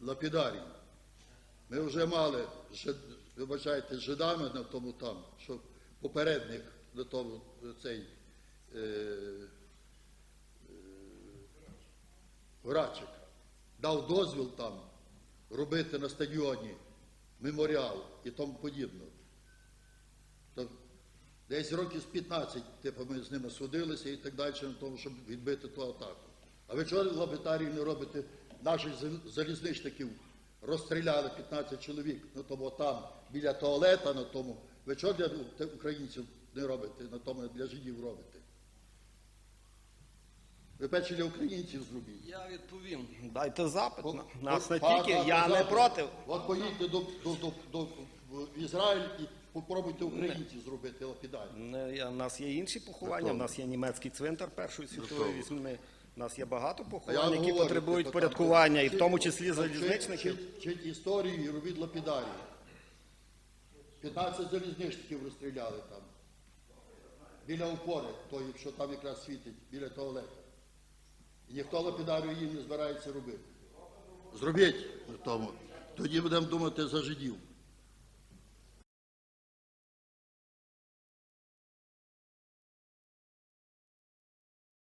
лапідарій. Ми вже мали, вибачайте, з жидами на тому там, що попередник на тому цей е, е, дав дозвіл там робити на стадіоні меморіал і тому подібне. Десь років з 15, типу, ми з ними судилися і так далі, на тому, щоб відбити ту атаку. А ви чого в лабітарії не робите наших залізничників? Розстріляли 15 чоловік на тому там, біля туалета на тому. Ви чого для українців не робите, на тому для жидів робите? Ви перші для українців зробіть. Я відповім. Дайте запит. На- Нас не тільки, я не запитів. проти. От поїдьте до, до, до, до, в Ізраїль і попробуйте українців зробити лапідарі. Не, У нас є інші поховання, у нас є німецький цвинтар Першої світової війни. У нас є багато поховань, які говорю, потребують типу, порядкування, і в тому числі залізничників. Вчить, історію і робіть лапідарії. 15 залізничників розстріляли там. Біля опори, тої, що там якраз світить, біля туалету. І ніхто лапідарію їм не збирається робити. Зробіть тому. Тоді будемо думати за жидів.